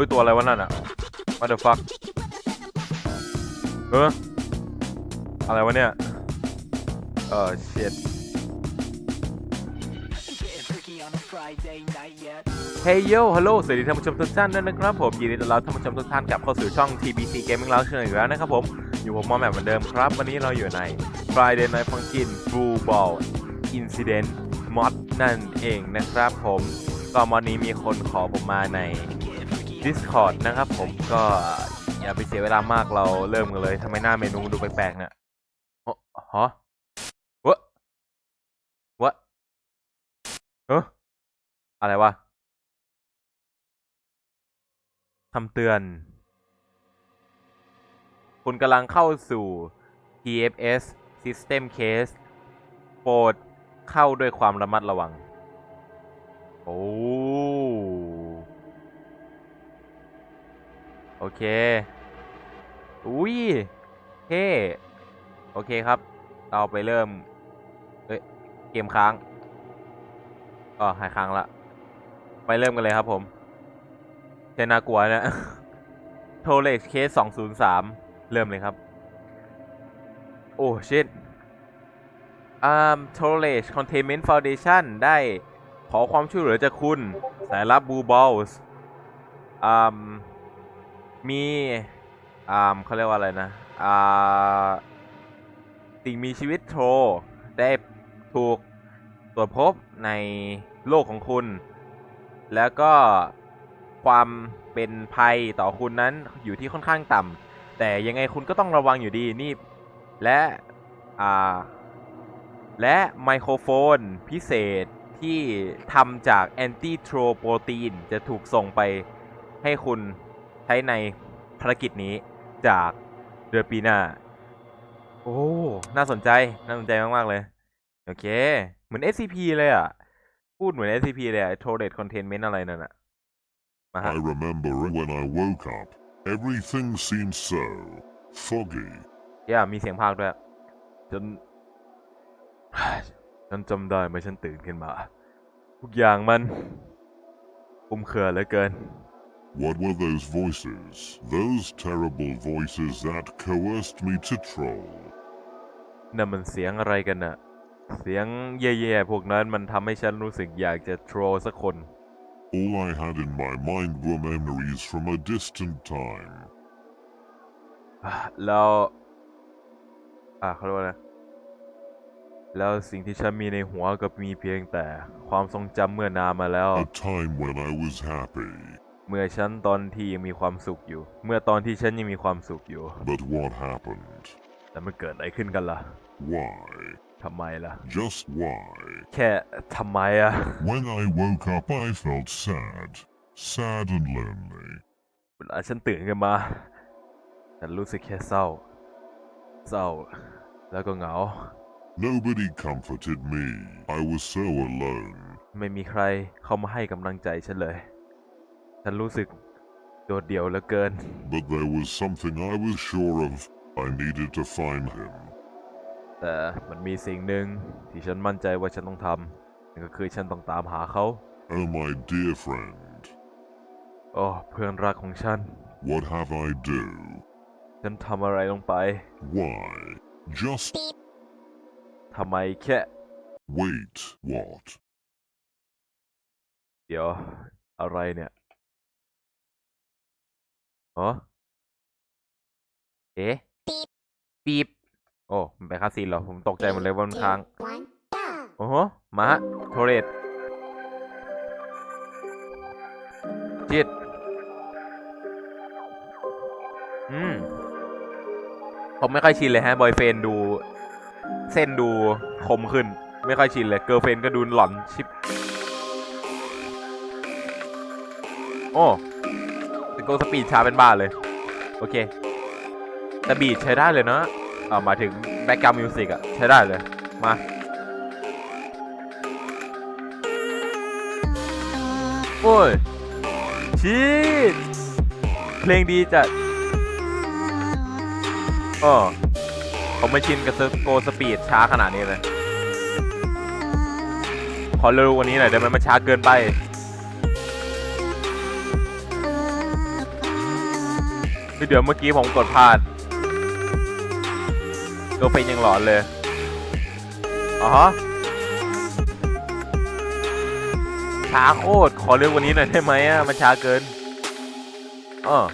ฮ้ย ตัวอะไรวะนั่นอะ what the fuck เอออะไรวะเนี่ย เออ shit Getting freaky on a Friday night yet. เฮ้ยโยฮัลโหลสวัสดีท่านผู้ชมทุกท่านด้วยนะครับผมยินดีต้อนรับท่านผู้ชมทุกท่านกลับเข้าสู่ช่อง TBC Gaming แล้วเช่นอีกแล้วนะครับผม อยู่ผมมอแมทเหมือนเดิมครับ วันนี้เราอยู่ใน Friday Night Funkin' Blue Ball Incident Mod นั่นเองนะครับผมก็มอดนี้มีคนขอผมมาใน Discord นะครับผมก็อย่าไปเสียเวลามากเราเริ่มกันเลยทำไมหน้าเมนูดูแปลกๆเนี่ยโอ้ฮะวะวะเอออะไรวะคำเตือน คุณกำลังเข้าสู่ TFS System Case โปรดเข้าด้วยความระมัดระวัง โอ้ โอเค อุ้ยเท่โอเคครับ เราไปเริ่ม เอ้ย เกมค้างอ๋อหายค้างละ ไปเริ่มกันเลยครับผมเจนากลัวเนี่ยโทเลชเคสสองศูนย์สามเริ่มเลยครับ โอ้ชิตอ่าโทเลชคอนเทนเมนต์ฟาวเดชั่นได้ขอความช่วยเหลือจากคุณ สายลับบูบอลส์อ่า มีอ่าเขาเรียกว่าอะไรนะอ่าสิ่งมีชีวิตโทรได้ถูกตรวจพบในโลกของคุณ แล้วก็ความเป็นภัยต่อคุณนั้นอยู่ที่ค่อนข้างต่ำแต่ยังไงคุณก็ต้องระวังอยู่ดีนี่และอ่าและไมโครโฟนพิเศษที่ทำจากแอนตี้โทรโปรตีนจะถูกส่งไปให้คุณ ใช้ในภารกิจนี้จากเดือนปีหน้า โอ้ น่าสนใจ น่าสนใจมาก ๆ เลย โอเค เหมือน SCP เลยอะพูดเหมือน SCP เลยอะ Toilet Containment อะไรนั่นอะมาฮะ I remember when I woke up, everything seemed so foggy. ย่ามีเสียงภาคด้วย จน ฉันจำได้เมื่อฉันตื่นขึ้นมา ทุกอย่างมันคลุมเครือเหลือเกิน What were those voices? Those terrible voices that coerced me to troll. นั่นมันเสียงอะไรกันน่ะ เสียงแย่ๆพวกนั้นมันทำให้ฉันรู้สึกอยากจะโทรสักคน All I had in my mind were memories from a distant time. อะแล้ว อ่าเขาเรียกว่าอะไรแล้วสิ่งที่ฉันมีในหัวก็มีเพียงแต่ความทรงจำเมื่อนานมาแล้ว A time when I was happy. เมื่อฉันตอนที่ยังมีความสุขอยู่ เมื่อตอนที่ฉันยังมีความสุขอยู่ But what happened? แต่มันเกิดอะไรขึ้นกันล่ะ Why? ทำไมล่ะ Just why? แค่ทำไมอะ When I woke up, I felt sad. Sad and lonely. เวลาฉันตื่นขึ้นมาฉันรู้สึกแค่เศร้า เศร้า แล้วก็เหงา Nobody comforted me. I was so alone. ไม่มีใครเข้ามาให้กำลังใจฉันเลย ฉันรู้สึกโดดเดี่ยวเหลือเกิน But there was something I was sure of. I needed to find him. แต่มันมีสิ่งหนึ่งที่ฉันมั่นใจว่าฉันต้องทำนั่นก็คือฉันต้องตามหาเขา Oh, my dear friend. โอ้เพื่อนรักของฉัน What have I do? ฉันทำอะไรลงไป Why? Just ทำไมแค่ wait. What? เดี๋ยวอะไรเนี่ย อ๋อเอ๊ะปีบโอ้มันไปนคาซีนเหรอ ผมตกใจหมดเลยว่ามันค้าง โอ้โหมาฮะโทเรตจิต อืม ผมไม่ค่อยชินเลยฮะ บอยเฟนดู เส้นดูคมขึ้น ไม่ค่อยชินเลย เกิร์ลเฟนก็ดูหลอนชิบ โอ้ โกสปีดช้าเป็นบ้าเลย โอเค แต่บีดใช้ได้เลยเนอะเอาหมายถึงแบ็กกราวด์มิวสิกอะใช้ได้เลย มาโอ้ยชีดเพลงดีจัดอ๋อผมไม่ชินกับโกสปีดช้าขนาดนี้เลย ขอเร็วกวันนี้หน่อยได้ไหมมันช้าเกินไป คือเดี๋ยวเมื่อกี้ผมกดพลาดตัวเพลงยังหลอนเลยอ๋อฮะช้าโคตรขอเร็วกว่านี้หน่อยได้ไหมอะมันช้าเกินเออ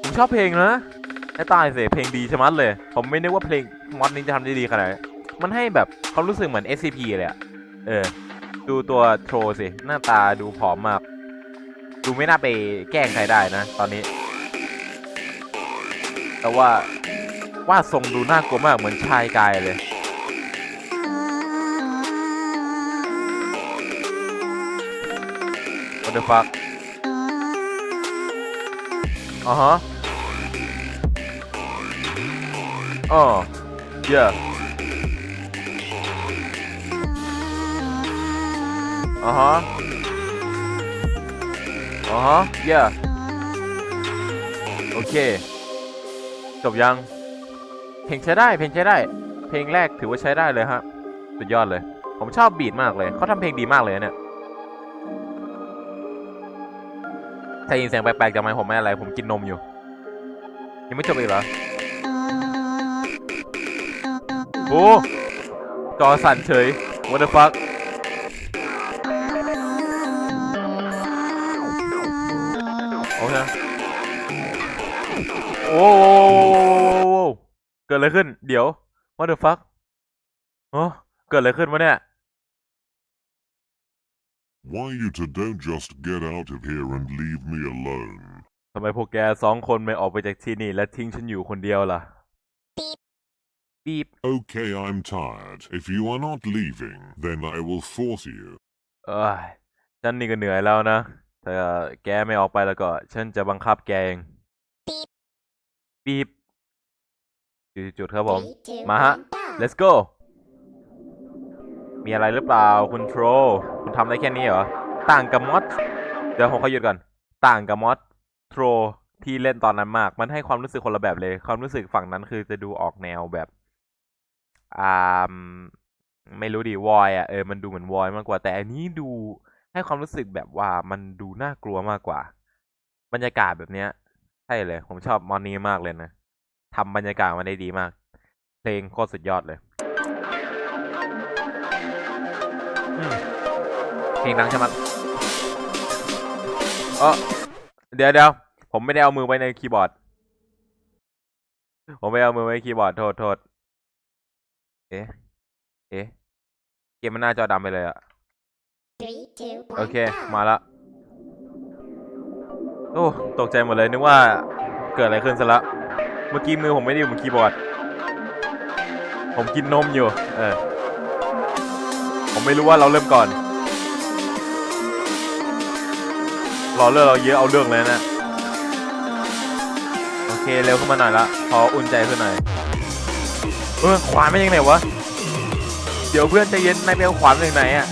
ผมชอบเพลงนะให้ตายสิเพลงดีชะมัดเลย ผมไม่นึกว่าเพลงมอดนี้จะทำได้ดีขนาดมันให้แบบความรู้สึกเหมือน SCP เลยอะเออ ดูตัวโทรสิ หน้าตาดูผอมมาก ดูไม่น่าไปแกล้งใครได้นะ ตอนนี้ แต่ว่าว่าทรงดูน่ากลัวมากเหมือนชายกายเลย What the fuck อ่าฮะอ๋อ yeah อ่าฮะอ่าฮะ yeah โอเค จบยัง เพลงใช้ได้ เพลงใช้ได้ เพลงแรกถือว่าใช้ได้เลยฮะ สุดยอดเลย ผมชอบบีทมากเลย เขาทำเพลงดีมากเลยเนี่ยถ้ายินเสียงแปลกๆจากไมค์ผมไม่อะไร ผมกินนมอยู่ ยังไม่จบอีกเหรอโอ้จอสั่นเฉย what the fuck โอ้โหเกิดอะไรขึ้น เดี๋ยว what the fuck โอ้เกิดอะไรขึ้นวะเนี่ย Why you two don't just get out of here and leave me alone? ทำไมพวกแกสองคนไม่ออกไปจากที่นี่และทิ้งฉันอยู่คนเดียวล่ะบีบ Okay, I'm tired. If you are not leaving, then I will force you. เอ้ยฉันนี่ก็เหนื่อยแล้วนะ ถ้าแกไม่ออกไปแล้วก็ ฉันจะบังคับแกเอง บีบจุดๆครับผม มาฮะ let's go มีอะไรหรือเปล่าคุณโทรคุณทำได้แค่นี้เหรอ ต่างกับมอสเดี๋ยวผมขอหยุดก่อน ต่างกับมอสโทรที่เล่นตอนนั้นมาก มันให้ความรู้สึกคนละแบบเลย ความรู้สึกฝั่งนั้นคือจะดูออกแนวแบบอ่าไม่รู้ดิวอยอะเออมันดูเหมือนวอยมากกว่า แต่อันนี้ดูให้ความรู้สึกแบบว่ามันดูน่ากลัวมากกว่า บรรยากาศแบบเนี้ย ใช่เลย ผมชอบมอนนี้มากเลยนะทำบรรยากาศมาได้ดีมาก เพลงโคตรสุดยอดเลยอืมเพลงดังใช่ไหมยเออเดี๋ยวเดี๋ยวผมไม่ได้เอามือไว้ในคีย์บอร์ด ผมไม่ได้เอามือไว้ในคีย์บอร์ดโทษโทษเอ๊ะ เอ๊ะ เกมมันหน้าจอดำไปเลยอะโอเค มาละ โอ้ ตกใจหมดเลยนึกว่าเกิดอะไรขึ้นซะละ เมื่อกี้มือผมไม่ได้อยู่บนคีย์บอร์ด ผมกินนมอยู่ เออ ผมไม่รู้ว่าเราเริ่มก่อน รอเรื่องเราเยอะเอาเรื่องเลยนะ โอเคเร็วขึ้นมาหน่อยละ พออุ่นใจขึ้นหน่อย เออขวานไม่ยังไหนวะ เดี๋ยวเพื่อนใจเย็นนายไปเอาขวานมาจากไหนอะ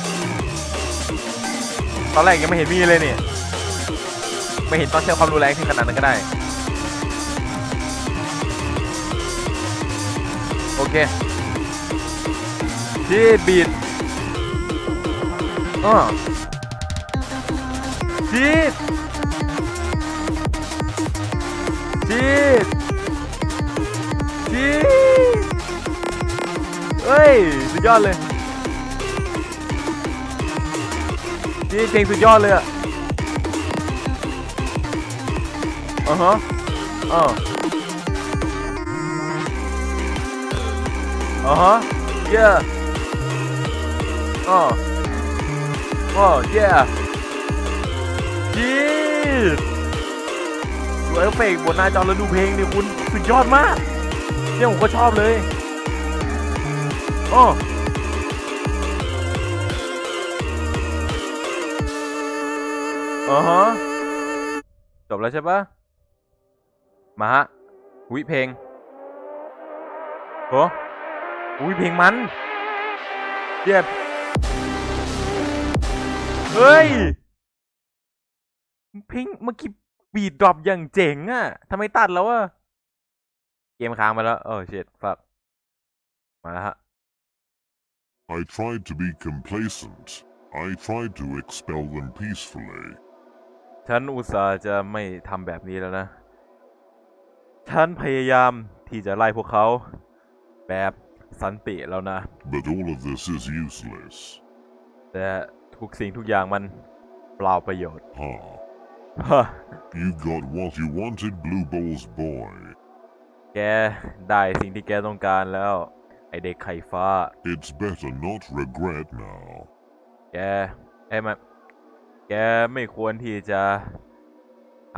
ตอนแรกยังไม่เห็นมีเลยเนี่ย ไม่เห็นต้องใช้ความรุนแรงถึงขนาดนั้นก็ได้ โอเคที่บีดอ๋อจีดจีดจีดเฮ้ย สุดยอดเลยจีดเพลงสุดยอดเลยอะ อ่าฮะอ่า Uh-huh. Yeah. Oh. Oh, yeah. จีดดูเอฟเฟกต์บนหน้าจอแล้วดูเพลงดิคุณสุดยอดมากเนี่ยผมก็ชอบเลยอ๋ออ่าฮะจบแล้วใช่ปะ มาฮะวิเพลงโอ้อุ้ยเพลงมันเจ็บเฮ้ย เพลงเมื่อกี้บีดดรอปอย่างเจ๋งอะทำไมตัดแล้วอะเกมค้างไปแล้วโอ้เชิดฟักมาแล้วฮะ I tried to be complacent. I tried to expel them peacefully. ฉันอุตส่าห์จะไม่ทำแบบนี้แล้วนะ ฉันพยายามที่จะไล่พวกเขา แบบสันติแล้วนะ But all of this is useless. แต่ทุกสิ่งทุกอย่างมันเปล่าประโยชน์ Ha. ฮะ You got what you wanted, Blue Ball's boy. แกได้สิ่งที่แกต้องการแล้ว ไอเด็กไข่ฟ้า It's better not regret now. แกไอ้ยมันแกไม่ควรที่จะ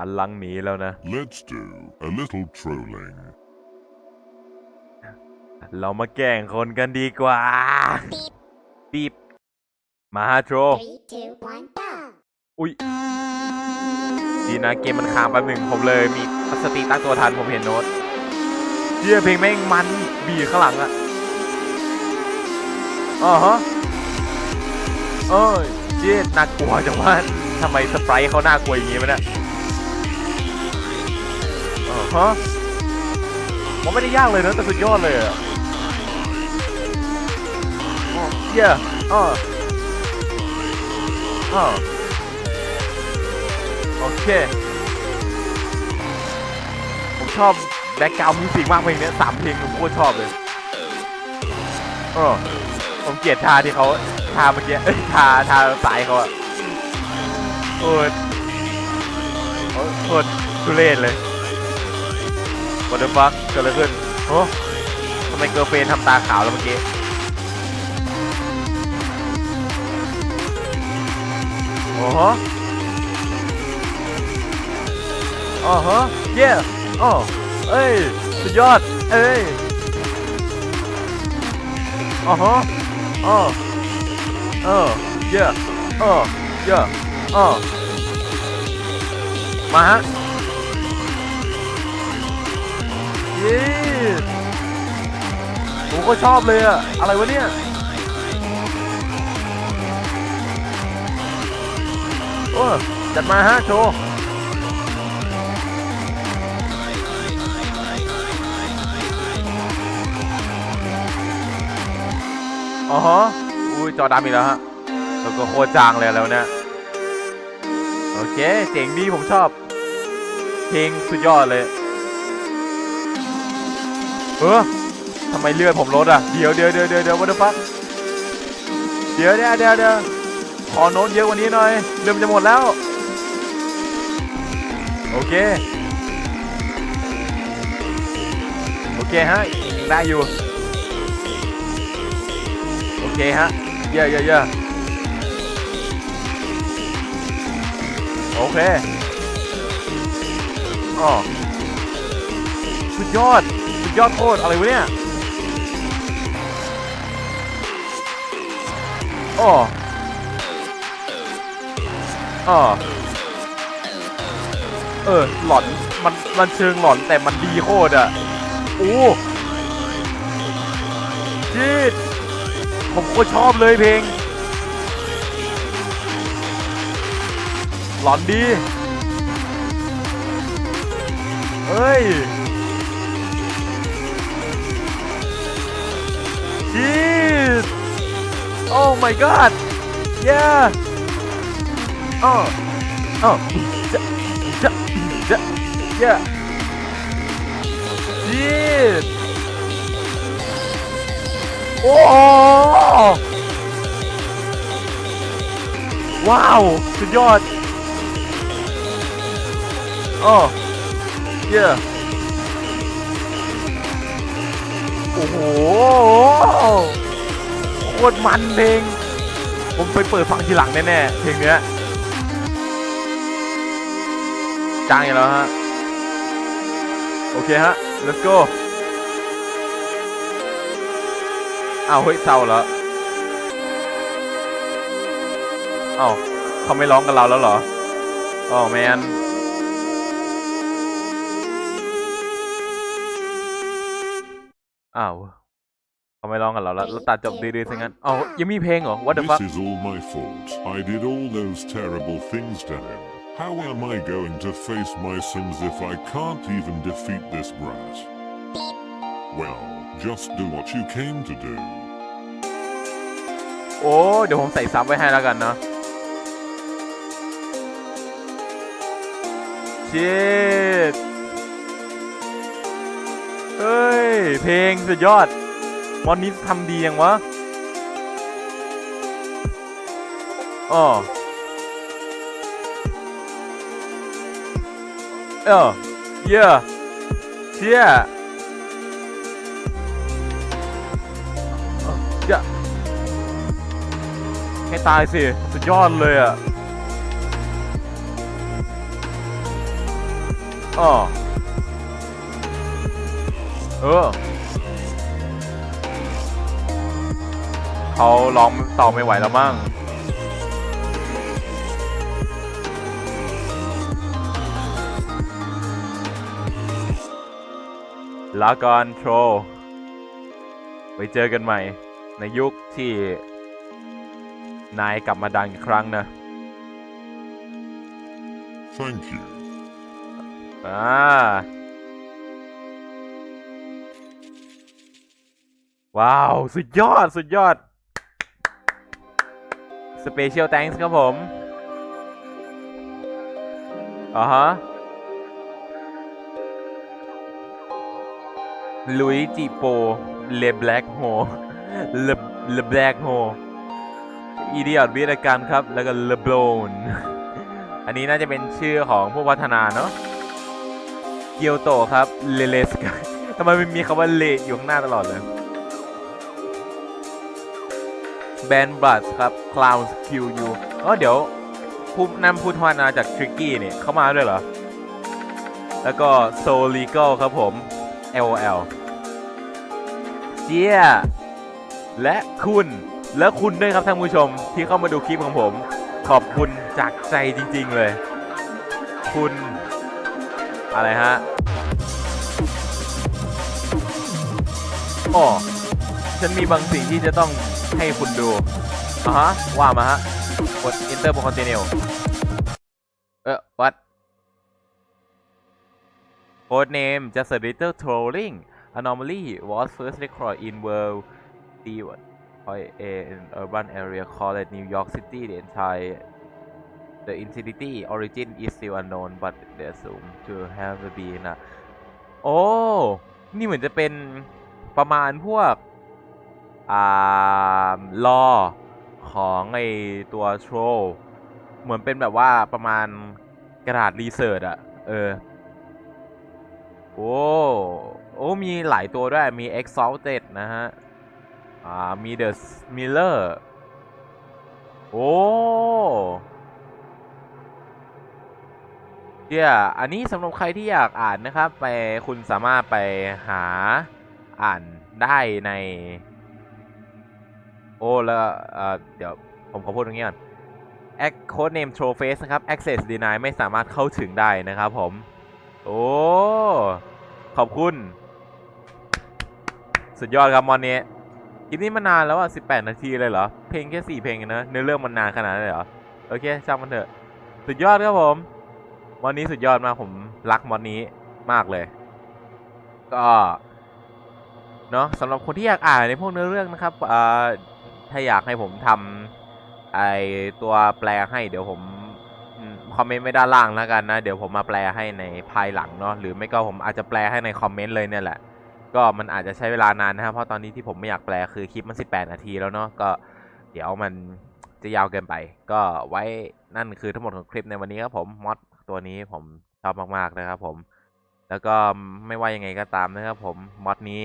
หันหลังหนีแล้วนะ Let's do a little trolling. เรามาแกล้งคนกันดีกว่าปีบมาฮาโทร Three, two, one, go! อุ้ยดีนะเกมมันค้างแป๊บหนึ่งผมเลยมีสติตั้งตัวทันผมเห็นโน้ตเชี่ยเพลงแม่งมันบีบข้างหลังอะอ๋อฮะเอ้ยเชี่ยน่ากลัวจังว่าทำไมสไปรท์เขาน่ากลัวอย่างงี้วะเนี่ยอ๋อ ฮะมันไม่ได้ยากเลยนะแต่สุดยอดเลยอะอ๋อเชี่ยอ๋ออ๋อโอเค ผมชอบแบ็กกราวด์มิวสิกมากเพลงเนี้ยสามเพลงผมโคตรชอบเลยเออผมเกลียดทาที่เขาทาเมื่อกี้เอ้ยทาทาสายเขาอะโคตรโคตรทุเรศเลย What the fuck เกิดอะไรขึ้นโอ้ทำไมเกิร์ลเฟนทำตาขาวแล้วเมื่อกี้โอ้โหอ๋อฮะเย่อ๋อเอ้ยสุดยอด เอ้ยอ๋อฮะอ๋อเออเย่อ๋อเย่อ๋อมาฮะ เย้ผมก็ชอบเลยอะอะไรวะเนี่ย โอ้ จัดมาฮะโชว์อ๋อฮะอุ้ยจอดำอีกแล้วฮะแล้วก็โคจางเลยแล้วเนี่ย โอเค เจ๋งดีผมชอบ เพลงสุดยอดเลย เออทำไมเลือดผมลดอะ เดี๋ยวเดี๋ยวเดี๋ยวเดี๋ยวเดี๋ยววัตถุฟักเดี๋ยวเดี๋ยวเดี๋ยวเดี๋ยวขอโน้ตเยอะกว่านี้หน่อยเริ่มจะหมดแล้ว โอเค โอเคฮะได้อยู่ โอเคฮะ เย่เย่เย่โอเคอ๋อสุดยอด ยอดโคตรอะไรวะเนี่ยอ๋ออ๋อเออหลอนมันมันเชิงหลอนแต่มันดีโคตรอะโอ้จีดผมโคตรชอบเลยเพลง หลอนดี เฮ้ย ชีสโอ้ my god yeah อ๋ออ๋อจะจะจะ yeah ชีสโอ้โหว้าว สุดยอดโอ้ โอ้โหโคตรมันเพลง ผมไปเปิดฟังทีหลังแน่ๆเพลงเนี้ยจ้างอย่างแล้วฮะ โอเคฮะ let's go อ้าวเฮ้ยเศร้าแล้วอ้าวเขาไม่ร้องกับเราแล้วเหรออ๋อแมน อ้าวเขาไม่ร้องกับเราแล้วแล้วตัดจบดีๆซะงั้นอ้าวยังมีเพลงเหรอ what the fuck This is all my fault. I did all those terrible things to him. How am I going to face my sins if I can't even defeat this brat? Well, just do what you came to do. โอ้เดี๋ยวผมใส่ซับไว้ให้แล้วกันเนาะชิ เพลงสุดยอดมอนนี้ทำดียังวะอ๋อเออเย่เชี่ยเจ้าให้ตายสิ สุดยอดเลยอะอ๋อ เออเขาร้องต่อไม่ไหวแล้วมั้งลาก่อนโทรไว้เจอกันใหม่ ในยุคที่ นายกลับมาดังอีกครั้งนะ Thank you. อ่า ว้าว สุดยอด สุดยอด Special thanks ครับผมอ่าฮะลุยจิโปเลแบล็กโฮเลเลแบล็กโฮอีเดียดวิทยการครับ แล้วก็เลบลน อันนี้น่าจะเป็นชื่อของผู้พัฒนาเนาะ เกียวโตครับ เลเลสกทำไมมันมีคำว่าเลอยู่ข้างหน้าตลอดเลย แบนบัสครับ Clowns Kill You อ๋อเดี๋ยวผู้นำผู้ทวานาจาก Tricky เนี่ยเข้ามาด้วยเหรอ แล้วก็ Soul Legal ครับผม LOL เจียและคุณและคุณด้วยครับท่านผู้ชมที่เข้ามาดูคลิปของผม ขอบคุณจากใจจริง ๆเลย คุณ อะไรฮะอ๋อฉันมีบางสิ่งที่จะต้อง ให้คุณดูอะฮะ ว่ามาฮะ กด enter บน continue เออ what code name just a little trolling anomaly was first recorded in world D point A in urban area called New York City the entire the insanity origin is still unknown but they assume to have been โอ้ นี่เหมือนจะเป็นประมาณพวก ลอของไอตัวโทรเหมือนเป็นแบบว่าประมาณกระดาษรีเสิร์ชอะเออ โอ้โอ้มีหลายตัวด้วย มี Exalted นะฮะ อ่า มี The Miller โอ้เดี๋ยอันนี้สำหรับใครที่อยากอ่านนะครับ ไปคุณสามารถไปหาอ่านได้ใน โอ้แล้วเดี๋ยวผมขอพูดตรงนี้ก่อน Ac Code Name Troll Face นะครับ Access Deny ไม่สามารถเข้าถึงได้นะครับผม โอ้ ขอบคุณ สุดยอดครับมอนนี้คลิปนี้มานานแล้วอะ 18 นาทีเลยเหรอ เพลงแค่ 4 เพลงเองนะ เนื้อเรื่องมันนานขนาดนั้นเลยเหรอ โอเคช่างมันเถอะ สุดยอดครับผม มอนนี้สุดยอดมากผมรักมอนนี้มากเลย ก็เนาะสำหรับคนที่อยากอ่านในพวกเนื้อเรื่องนะครับอ่อ ถ้าอยากให้ผมทำไอตัวแปลให้เดี๋ยวผมคอมเมนต์ไม่ด้านล่างแล้วกันนะ เดี๋ยวผมมาแปลให้ในภายหลังเนาะหรือไม่ก็ผมอาจจะแปลให้ในคอมเมนต์เลยเนี่ยแหละ ก็มันอาจจะใช้เวลานานนะครับเพราะตอนนี้ที่ผมไม่อยากแปลคือคลิปมัน 18 นาทีแล้วเนาะก็เดี๋ยวมันจะยาวเกินไป ก็ไว้นั่นคือทั้งหมดของคลิปในวันนี้ครับผมมอดตัวนี้ผมชอบมากๆนะครับผม แล้วก็ไม่ว่ายังไงก็ตามนะครับผมมอดนี้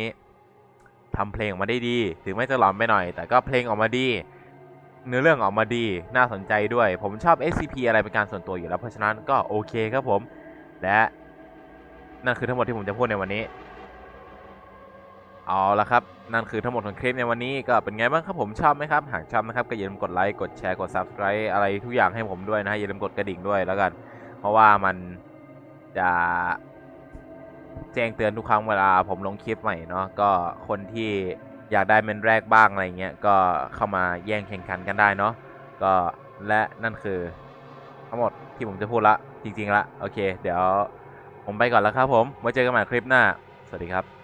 ทำเพลงออกมาได้ดี ถึงแม้จะหลอนไปหน่อย แต่ก็เพลงออกมาดี เนื้อเรื่องออกมาดี น่าสนใจด้วย ผมชอบ SCP อะไรเป็นการส่วนตัวอยู่แล้ว เพราะฉะนั้นก็โอเคครับผม และนั่นคือทั้งหมดที่ผมจะพูดในวันนี้ เอาละครับ นั่นคือทั้งหมดของคลิปในวันนี้ก็เป็นไงบ้างครับผมชอบไหมครับ หากชอบนะครับก็อย่าลืมกดไลค์ กดแชร์ กด subscribe อะไรทุกอย่างให้ผมด้วยนะฮะอย่าลืมกดกระดิ่งด้วยแล้วกัน เพราะว่ามันจะ แจ้งเตือนทุกครั้งเวลาผมลงคลิปใหม่เนาะก็คนที่อยากได้เมนแรกบ้างอะไรเงี้ยก็เข้ามาแย่งแข่งขันกันได้เนาะก็และนั่นคือ ทั้งหมดที่ผมจะพูดละจริงๆละโอเค เดี๋ยวผมไปก่อนแล้วครับผมไว้เจอกันใหม่คลิปหน้า สวัสดีครับ